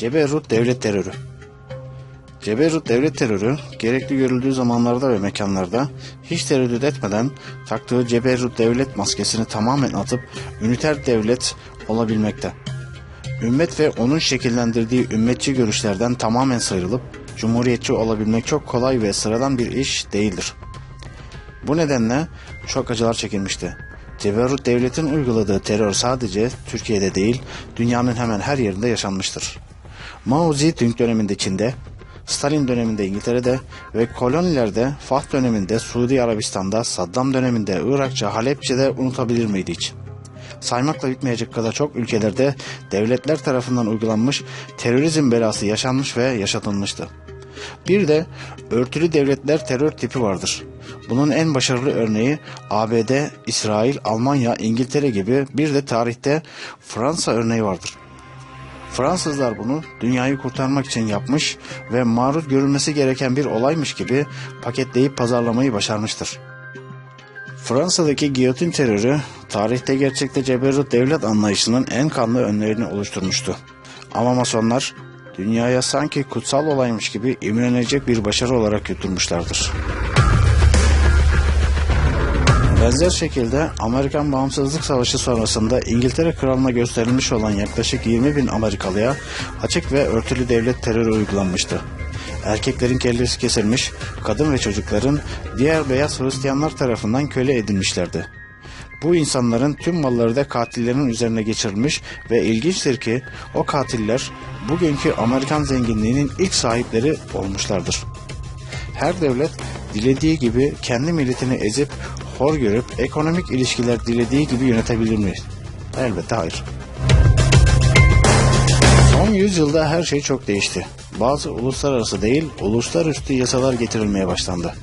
Ceberut Devlet Terörü Ceberut Devlet Terörü gerekli görüldüğü zamanlarda ve mekanlarda hiç tereddüt etmeden taktığı Ceberut Devlet maskesini tamamen atıp üniter devlet olabilmekte. Ümmet ve onun şekillendirdiği ümmetçi görüşlerden tamamen sıyrılıp cumhuriyetçi olabilmek çok kolay ve sıradan bir iş değildir. Bu nedenle çok acılar çekilmişti. Ceberut devletin uyguladığı terör sadece Türkiye'de değil, dünyanın hemen her yerinde yaşanmıştır. Mao Zedong döneminde Çin'de, Stalin döneminde İngiltere'de ve kolonilerde Fah döneminde Suudi Arabistan'da, Saddam döneminde Irakça, Halepçe'de unutabilir miydi hiç? Saymakla bitmeyecek kadar çok ülkelerde devletler tarafından uygulanmış terörizm belası yaşanmış ve yaşatılmıştı. Bir de örtülü devletler terör tipi vardır. Bunun en başarılı örneği ABD, İsrail, Almanya, İngiltere gibi bir de tarihte Fransa örneği vardır. Fransızlar bunu dünyayı kurtarmak için yapmış ve maruz görülmesi gereken bir olaymış gibi paketleyip pazarlamayı başarmıştır. Fransa'daki giyotin terörü tarihte gerçekte ceberut devlet anlayışının en kanlı önlerini oluşturmuştu. Ama masonlar dünyaya sanki kutsal olaymış gibi imrenecek bir başarı olarak götürmüşlerdir. Benzer şekilde Amerikan Bağımsızlık Savaşı sonrasında İngiltere Kralı'na gösterilmiş olan yaklaşık 20 bin Amerikalıya açık ve örtülü devlet terörü uygulanmıştı. Erkeklerin kellesi kesilmiş, kadın ve çocukların diğer beyaz Hristiyanlar tarafından köle edilmişlerdi. Bu insanların tüm malları da katillerin üzerine geçirilmiş ve ilginçtir ki o katiller bugünkü Amerikan zenginliğinin ilk sahipleri olmuşlardır. Her devlet dilediği gibi kendi milletini ezip hor görüp ekonomik ilişkiler dilediği gibi yönetebilir mi? Elbette hayır. Son yüzyılda her şey çok değişti. Bazı uluslararası değil, uluslararası yasalar getirilmeye başlandı.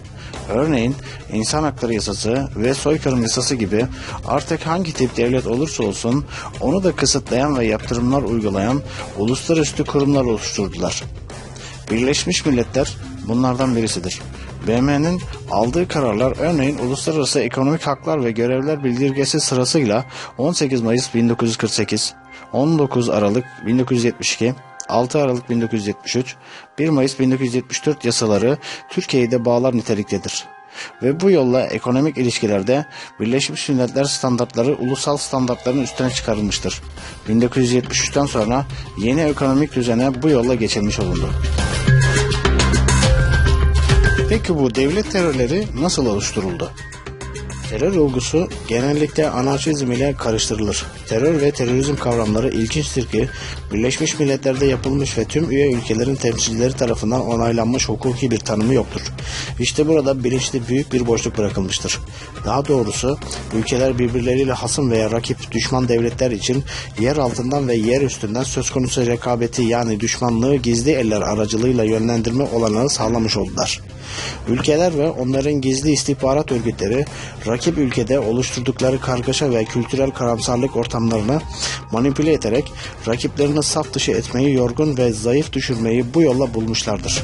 Örneğin insan hakları yasası ve soykırım yasası gibi artık hangi tip devlet olursa olsun onu da kısıtlayan ve yaptırımlar uygulayan uluslararası kurumlar oluşturdular. Birleşmiş Milletler bunlardan birisidir. BM'nin aldığı kararlar örneğin Uluslararası Ekonomik Haklar ve Görevler Bildirgesi sırasıyla 18 Mayıs 1948, 19 Aralık 1972, 6 Aralık 1973, 1 Mayıs 1974 yasaları Türkiye'yi de bağlar niteliktedir. Ve bu yolla ekonomik ilişkilerde Birleşmiş Milletler standartları ulusal standartların üstüne çıkarılmıştır. 1973'ten sonra yeni ekonomik düzene bu yolla geçilmiş olundu. Peki bu devlet terörleri nasıl oluşturuldu? Terör olgusu genellikle anarşizm ile karıştırılır. Terör ve terörizm kavramları ilginçtir ki Birleşmiş Milletler'de yapılmış ve tüm üye ülkelerin temsilcileri tarafından onaylanmış hukuki bir tanımı yoktur. İşte burada bilinçli büyük bir boşluk bırakılmıştır. Daha doğrusu ülkeler birbirleriyle hasım veya rakip düşman devletler için yer altından ve yer üstünden söz konusu rekabeti yani düşmanlığı gizli eller aracılığıyla yönlendirme olanağı sağlamış oldular. Ülkeler ve onların gizli istihbarat örgütleri rakip ülkede oluşturdukları kargaşa ve kültürel karamsarlık ortamlarını manipüle ederek rakiplerini saf dışı etmeyi yorgun ve zayıf düşürmeyi bu yolla bulmuşlardır.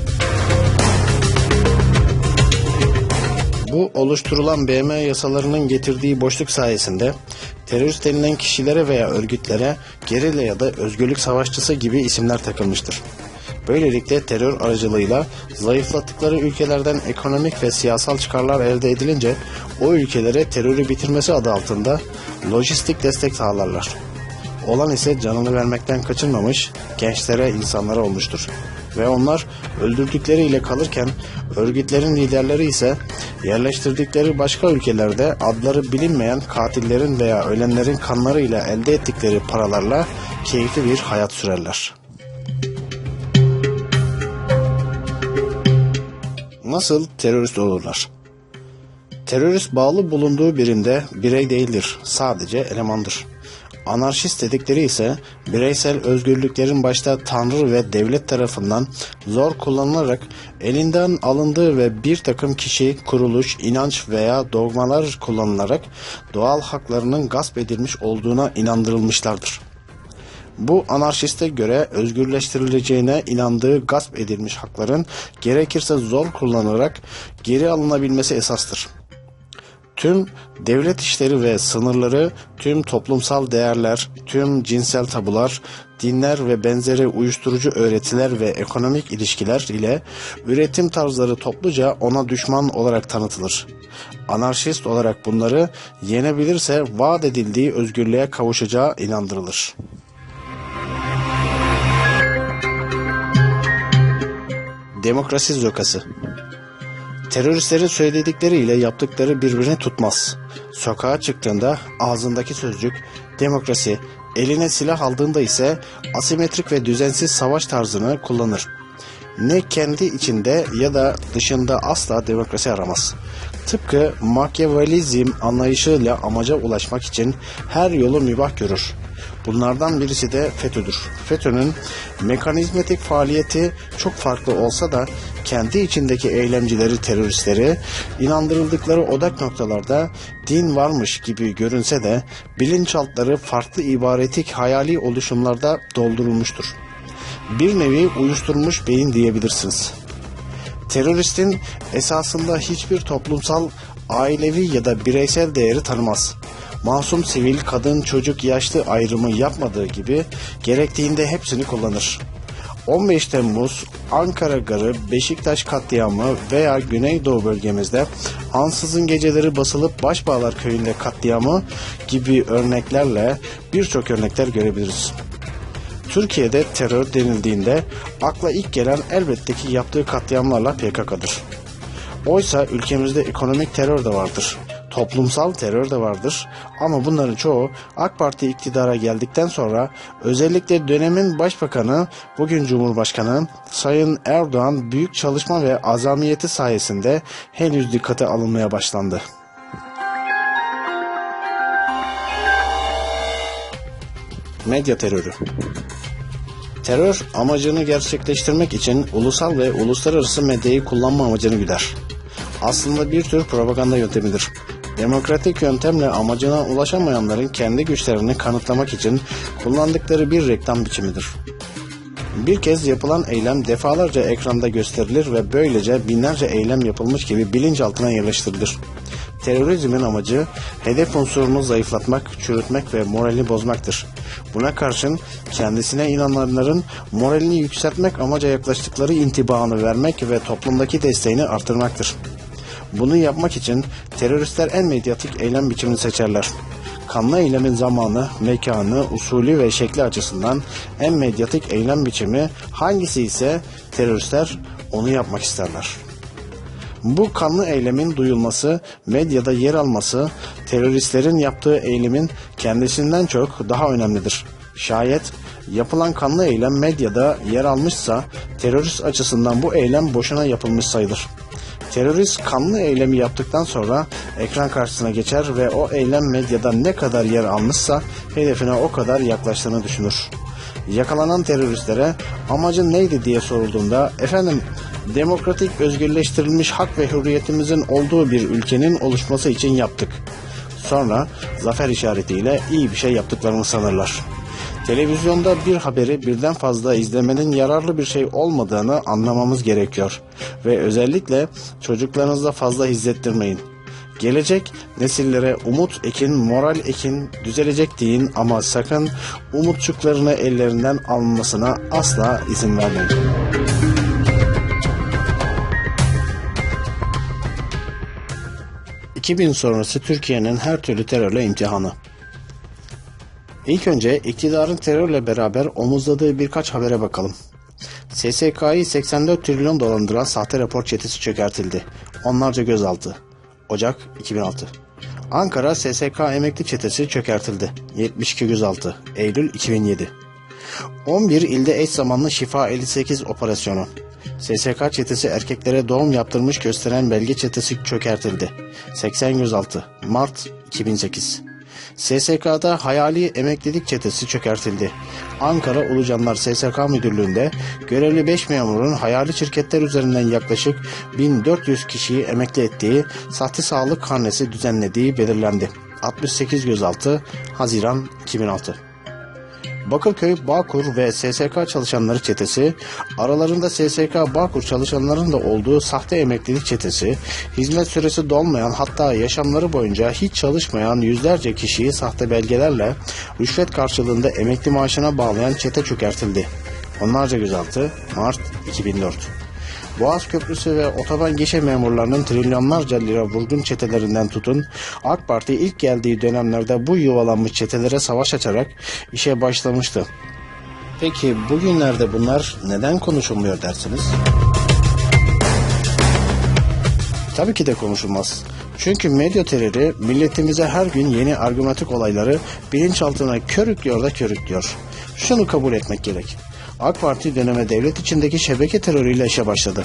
Bu oluşturulan BM yasalarının getirdiği boşluk sayesinde terörist denilen kişilere veya örgütlere gerilla ya da özgürlük savaşçısı gibi isimler takılmıştır. Böylelikle terör aracılığıyla zayıflattıkları ülkelerden ekonomik ve siyasal çıkarlar elde edilince o ülkelere terörü bitirmesi adı altında lojistik destek sağlarlar. Olan ise canını vermekten kaçınmamış gençlere, insanlara olmuştur. Ve onlar öldürdükleriyle kalırken örgütlerin liderleri ise yerleştirdikleri başka ülkelerde adları bilinmeyen katillerin veya ölenlerin kanlarıyla elde ettikleri paralarla keyifli bir hayat sürerler. Nasıl terörist olurlar? Terörist bağlı bulunduğu birinde birey değildir, sadece elemandır. Anarşist dedikleri ise bireysel özgürlüklerin başta Tanrı ve devlet tarafından zor kullanılarak elinden alındığı ve bir takım kişi, kuruluş, inanç veya dogmalar kullanılarak doğal haklarının gasp edilmiş olduğuna inandırılmışlardır. Bu anarşiste göre özgürleştirileceğine inandığı gasp edilmiş hakların gerekirse zor kullanılarak geri alınabilmesi esastır. Tüm devlet işleri ve sınırları, tüm toplumsal değerler, tüm cinsel tabular, dinler ve benzeri uyuşturucu öğretiler ve ekonomik ilişkiler ile üretim tarzları topluca ona düşman olarak tanıtılır. Anarşist olarak bunları yenebilirse vaat edildiği özgürlüğe kavuşacağı inandırılır. Demokrasi zokası Teröristlerin söyledikleriyle yaptıkları birbirini tutmaz. Sokağa çıktığında ağzındaki sözcük demokrasi, eline silah aldığında ise asimetrik ve düzensiz savaş tarzını kullanır. Ne kendi içinde ya da dışında asla demokrasi aramaz. Tıpkı Machiavellizm anlayışıyla amaca ulaşmak için her yolu mübah görür. Bunlardan birisi de FETÖ'dür. FETÖ'nün mekanizmatik faaliyeti çok farklı olsa da kendi içindeki eylemcileri, teröristleri inandırıldıkları odak noktalarda din varmış gibi görünse de bilinçaltları farklı ibaretik hayali oluşumlarda doldurulmuştur. Bir nevi uyuşturmuş beyin diyebilirsiniz. Teröristin esasında hiçbir toplumsal, ailevi ya da bireysel değeri tanımaz masum sivil, kadın, çocuk, yaşlı ayrımı yapmadığı gibi gerektiğinde hepsini kullanır. 15 Temmuz, Ankara Garı, Beşiktaş katliamı veya Güneydoğu bölgemizde ansızın geceleri basılıp Başbağlar köyünde katliamı gibi örneklerle birçok örnekler görebiliriz. Türkiye'de terör denildiğinde akla ilk gelen elbette ki yaptığı katliamlarla PKK'dır. Oysa ülkemizde ekonomik terör de vardır toplumsal terör de vardır ama bunların çoğu AK Parti iktidara geldikten sonra özellikle dönemin başbakanı bugün Cumhurbaşkanı Sayın Erdoğan büyük çalışma ve azamiyeti sayesinde henüz dikkate alınmaya başlandı. Medya terörü Terör amacını gerçekleştirmek için ulusal ve uluslararası medyayı kullanma amacını güder. Aslında bir tür propaganda yöntemidir. Demokratik yöntemle amacına ulaşamayanların kendi güçlerini kanıtlamak için kullandıkları bir reklam biçimidir. Bir kez yapılan eylem defalarca ekranda gösterilir ve böylece binlerce eylem yapılmış gibi bilinçaltına yerleştirilir. Terörizmin amacı hedef unsurunu zayıflatmak, çürütmek ve moralini bozmaktır. Buna karşın kendisine inananların moralini yükseltmek amaca yaklaştıkları intibaını vermek ve toplumdaki desteğini artırmaktır. Bunu yapmak için teröristler en medyatik eylem biçimini seçerler. Kanlı eylemin zamanı, mekanı, usulü ve şekli açısından en medyatik eylem biçimi hangisi ise teröristler onu yapmak isterler. Bu kanlı eylemin duyulması, medyada yer alması, teröristlerin yaptığı eylemin kendisinden çok daha önemlidir. Şayet yapılan kanlı eylem medyada yer almışsa terörist açısından bu eylem boşuna yapılmış sayılır. Terörist kanlı eylemi yaptıktan sonra ekran karşısına geçer ve o eylem medyada ne kadar yer almışsa hedefine o kadar yaklaştığını düşünür. Yakalanan teröristlere amacın neydi diye sorulduğunda efendim demokratik özgürleştirilmiş hak ve hürriyetimizin olduğu bir ülkenin oluşması için yaptık. Sonra zafer işaretiyle iyi bir şey yaptıklarını sanırlar. Televizyonda bir haberi birden fazla izlemenin yararlı bir şey olmadığını anlamamız gerekiyor. Ve özellikle çocuklarınızda fazla izlettirmeyin. Gelecek nesillere umut ekin, moral ekin, düzelecek deyin ama sakın umutçuklarını ellerinden almasına asla izin vermeyin. ...2000 sonrası Türkiye'nin her türlü terörle imtihanı. İlk önce iktidarın terörle beraber omuzladığı birkaç habere bakalım. SSK'yı 84 trilyon dolandıran sahte rapor çetesi çökertildi. Onlarca gözaltı. Ocak 2006. Ankara SSK emekli çetesi çökertildi. 72 gözaltı. Eylül 2007. 11 ilde eş zamanlı şifa 58 operasyonu. SSK çetesi erkeklere doğum yaptırmış gösteren belge çetesi çökertildi. 80 gözaltı. Mart 2008. SSK'da hayali emeklilik çetesi çökertildi. Ankara Ulucanlar SSK Müdürlüğü'nde görevli 5 memurun hayali şirketler üzerinden yaklaşık 1400 kişiyi emekli ettiği sahte sağlık karnesi düzenlediği belirlendi. 68 gözaltı Haziran 2006 Bakırköy, Bağkur ve SSK çalışanları çetesi, aralarında SSK Bağkur çalışanların da olduğu sahte emeklilik çetesi, hizmet süresi dolmayan hatta yaşamları boyunca hiç çalışmayan yüzlerce kişiyi sahte belgelerle rüşvet karşılığında emekli maaşına bağlayan çete çökertildi. Onlarca gözaltı Mart 2004. Boğaz Köprüsü ve otoban gişe memurlarının trilyonlarca lira vurgun çetelerinden tutun, AK Parti ilk geldiği dönemlerde bu yuvalanmış çetelere savaş açarak işe başlamıştı. Peki bugünlerde bunlar neden konuşulmuyor dersiniz? Tabii ki de konuşulmaz. Çünkü medya terörü milletimize her gün yeni argümatik olayları bilinçaltına körüklüyor da körüklüyor. Şunu kabul etmek gerek. AK Parti döneme devlet içindeki şebeke terörüyle işe başladı.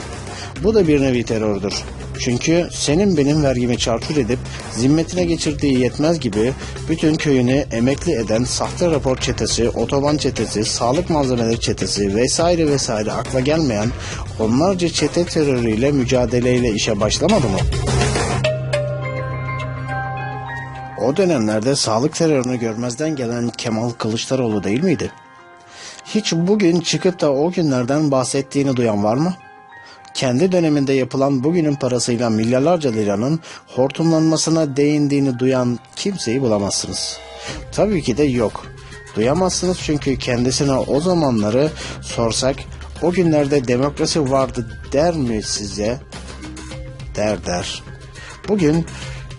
Bu da bir nevi terördür. Çünkü senin benim vergimi çarçur edip zimmetine geçirdiği yetmez gibi bütün köyünü emekli eden sahte rapor çetesi, otoban çetesi, sağlık malzemeleri çetesi vesaire vesaire akla gelmeyen onlarca çete terörüyle mücadeleyle işe başlamadı mı? O dönemlerde sağlık terörünü görmezden gelen Kemal Kılıçdaroğlu değil miydi? Hiç bugün çıkıp da o günlerden bahsettiğini duyan var mı? Kendi döneminde yapılan bugünün parasıyla milyarlarca liranın hortumlanmasına değindiğini duyan kimseyi bulamazsınız. Tabii ki de yok. Duyamazsınız çünkü kendisine o zamanları sorsak o günlerde demokrasi vardı der mi size? Der der. Bugün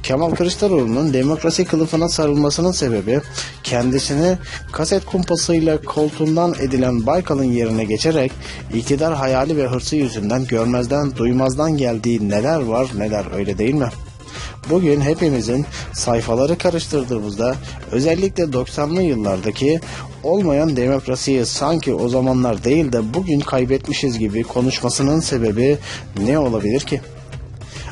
Kemal Kılıçdaroğlu'nun demokrasi kılıfına sarılmasının sebebi kendisini kaset kumpasıyla koltuğundan edilen Baykal'ın yerine geçerek iktidar hayali ve hırsı yüzünden görmezden duymazdan geldiği neler var neler öyle değil mi? Bugün hepimizin sayfaları karıştırdığımızda özellikle 90'lı yıllardaki olmayan demokrasiyi sanki o zamanlar değil de bugün kaybetmişiz gibi konuşmasının sebebi ne olabilir ki?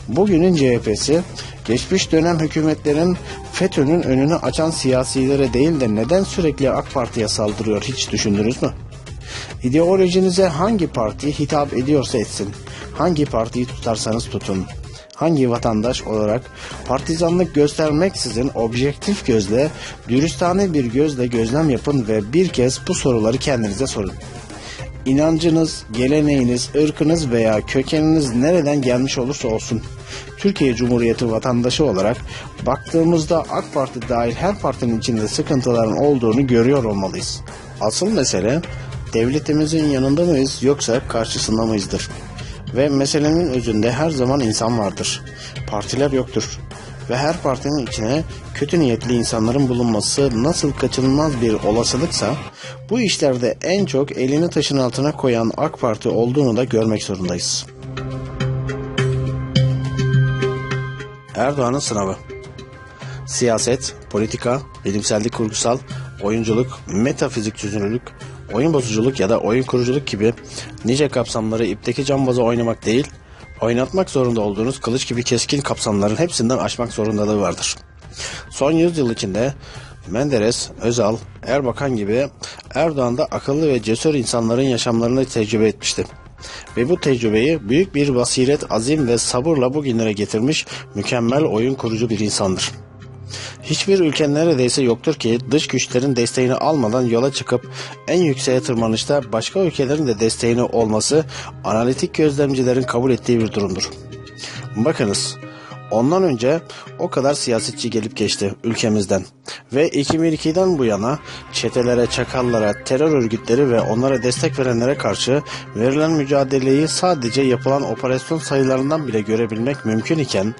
Bugünün CHP'si geçmiş dönem hükümetlerin FETÖ'nün önünü açan siyasilere değil de neden sürekli AK Parti'ye saldırıyor hiç düşündünüz mü? İdeolojinize hangi parti hitap ediyorsa etsin, hangi partiyi tutarsanız tutun, hangi vatandaş olarak partizanlık göstermeksizin objektif gözle, dürüstane bir gözle gözlem yapın ve bir kez bu soruları kendinize sorun. İnancınız, geleneğiniz, ırkınız veya kökeniniz nereden gelmiş olursa olsun Türkiye Cumhuriyeti vatandaşı olarak baktığımızda AK Parti dahil her partinin içinde sıkıntıların olduğunu görüyor olmalıyız. Asıl mesele devletimizin yanında mıyız yoksa karşısında mıyızdır? Ve meselenin özünde her zaman insan vardır. Partiler yoktur. Ve her partinin içine kötü niyetli insanların bulunması nasıl kaçınılmaz bir olasılıksa bu işlerde en çok elini taşın altına koyan AK Parti olduğunu da görmek zorundayız. Erdoğan'ın sınavı. Siyaset, politika, bilimsellik kurgusal, oyunculuk, metafizik çözünürlük, oyun bozuculuk ya da oyun kuruculuk gibi nice kapsamları ipteki cambaza oynamak değil, oynatmak zorunda olduğunuz kılıç gibi keskin kapsamların hepsinden aşmak zorundalığı vardır. Son yüzyıl içinde Menderes, Özal, Erbakan gibi Erdoğan da akıllı ve cesur insanların yaşamlarını tecrübe etmişti. Ve bu tecrübeyi büyük bir basiret, azim ve sabırla bugünlere getirmiş mükemmel oyun kurucu bir insandır. Hiçbir ülke neredeyse yoktur ki dış güçlerin desteğini almadan yola çıkıp en yükseğe tırmanışta başka ülkelerin de desteğini olması analitik gözlemcilerin kabul ettiği bir durumdur. Bakınız, ondan önce o kadar siyasetçi gelip geçti ülkemizden ve 2002'den bu yana çetelere, çakallara, terör örgütleri ve onlara destek verenlere karşı verilen mücadeleyi sadece yapılan operasyon sayılarından bile görebilmek mümkün iken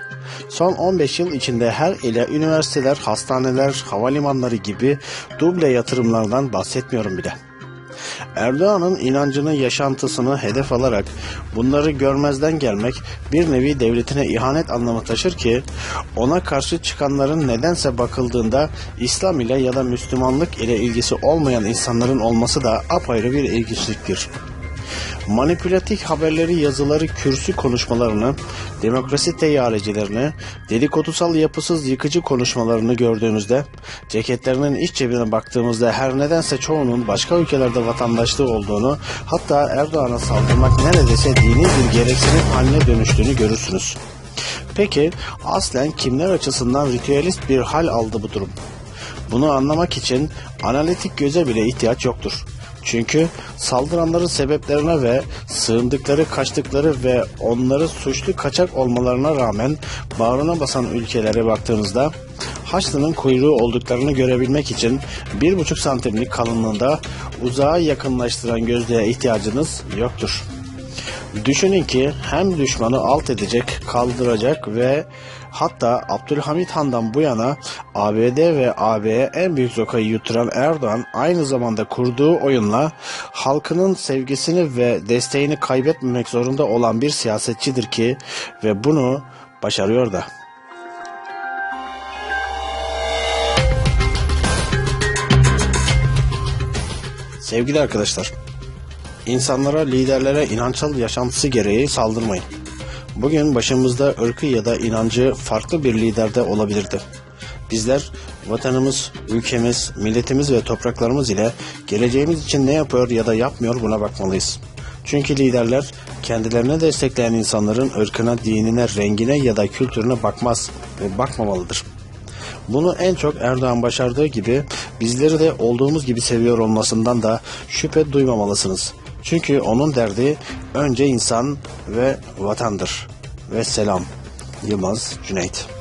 son 15 yıl içinde her ile üniversiteler, hastaneler, havalimanları gibi duble yatırımlardan bahsetmiyorum bile. Erdoğan'ın inancını, yaşantısını hedef alarak bunları görmezden gelmek bir nevi devletine ihanet anlamı taşır ki ona karşı çıkanların nedense bakıldığında İslam ile ya da Müslümanlık ile ilgisi olmayan insanların olması da apayrı bir ilginçliktir manipülatif haberleri, yazıları, kürsü konuşmalarını, demokrasi teyyarecilerini, dedikodusal yapısız yıkıcı konuşmalarını gördüğümüzde, ceketlerinin iç cebine baktığımızda her nedense çoğunun başka ülkelerde vatandaşlığı olduğunu, hatta Erdoğan'a saldırmak neredeyse dini bir gereksinim haline dönüştüğünü görürsünüz. Peki aslen kimler açısından ritüelist bir hal aldı bu durum? Bunu anlamak için analitik göze bile ihtiyaç yoktur. Çünkü saldıranların sebeplerine ve sığındıkları, kaçtıkları ve onları suçlu kaçak olmalarına rağmen bağrına basan ülkelere baktığınızda Haçlı'nın kuyruğu olduklarını görebilmek için 1,5 santimlik kalınlığında uzağa yakınlaştıran gözlüğe ihtiyacınız yoktur. Düşünün ki hem düşmanı alt edecek, kaldıracak ve hatta Abdülhamit Han'dan bu yana ABD ve AB'ye en büyük zokayı yutturan Erdoğan aynı zamanda kurduğu oyunla halkının sevgisini ve desteğini kaybetmemek zorunda olan bir siyasetçidir ki ve bunu başarıyor da. Sevgili arkadaşlar, İnsanlara, liderlere inançal yaşantısı gereği saldırmayın. Bugün başımızda ırkı ya da inancı farklı bir liderde olabilirdi. Bizler vatanımız, ülkemiz, milletimiz ve topraklarımız ile geleceğimiz için ne yapıyor ya da yapmıyor buna bakmalıyız. Çünkü liderler kendilerine destekleyen insanların ırkına, dinine, rengine ya da kültürüne bakmaz ve bakmamalıdır. Bunu en çok Erdoğan başardığı gibi bizleri de olduğumuz gibi seviyor olmasından da şüphe duymamalısınız. Çünkü onun derdi önce insan ve vatandır. Ve selam. Yılmaz Cüneyt.